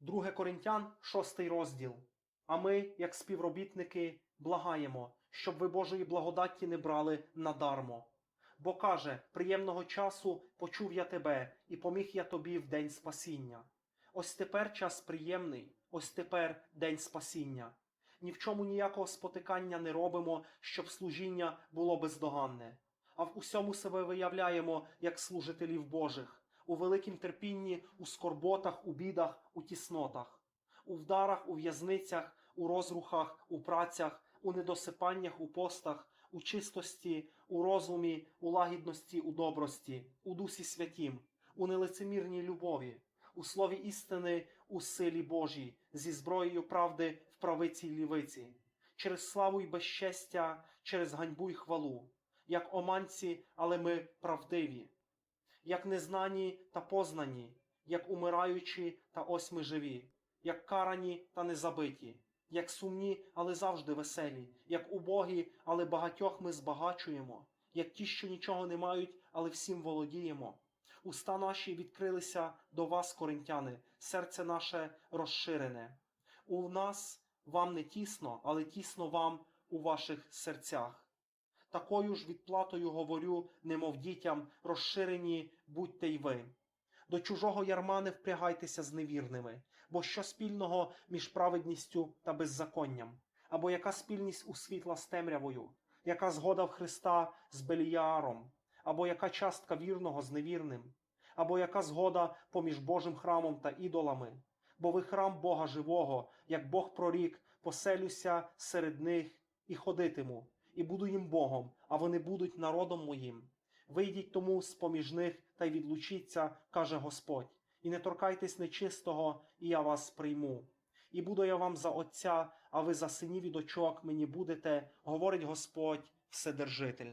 2 Коринтян, 6 розділ. А ми, як співробітники, благаємо, щоб ви Божої благодаті не брали надармо. Бо каже: приємного часу почув я тебе, і поміг я тобі в день спасіння. Ось тепер час приємний, ось тепер день спасіння. Ні в чому ніякого спотикання не робимо, щоб служіння було бездоганне, а в усьому себе виявляємо як служителів Божих, у великім терпінні, у скорботах, у бідах, у тіснотах, у вдарах, у в'язницях, у розрухах, у працях, у недосипаннях, у постах, у чистості, у розумі, у лагідності, у добрості, у дусі святім, у нелицемірній любові, у слові істини, у силі Божій, зі зброєю правди в правиці й лівиці, через славу й безчестя, через ганьбу й хвалу, як оманці, але ми правдиві, як незнані та познані, як умираючі та ось ми живі, як карані та незабиті, як сумні, але завжди веселі, як убогі, але багатьох ми збагачуємо, як ті, що нічого не мають, але всім володіємо. Уста наші відкрилися до вас, коринтяни, серце наше розширене. У нас вам не тісно, але тісно вам у ваших серцях. Такою ж відплатою говорю, немов дітям, розширені будьте й ви. До чужого ярма не впрягайтеся з невірними, бо що спільного між праведністю та беззаконням, або яка спільність у світла з темрявою, яка згода в Христа з Беліяром, або яка частка вірного з невірним, або яка згода поміж Божим храмом та ідолами, бо ви храм Бога живого, як Бог прорік, поселюся серед них і ходитиму, і буду їм Богом, а вони будуть народом моїм. Вийдіть тому з поміж них та й відлучіться, каже Господь, і не торкайтесь нечистого, і я вас прийму. І буду я вам за отця, а ви за синів і дочок мені будете, говорить Господь, Вседержитель.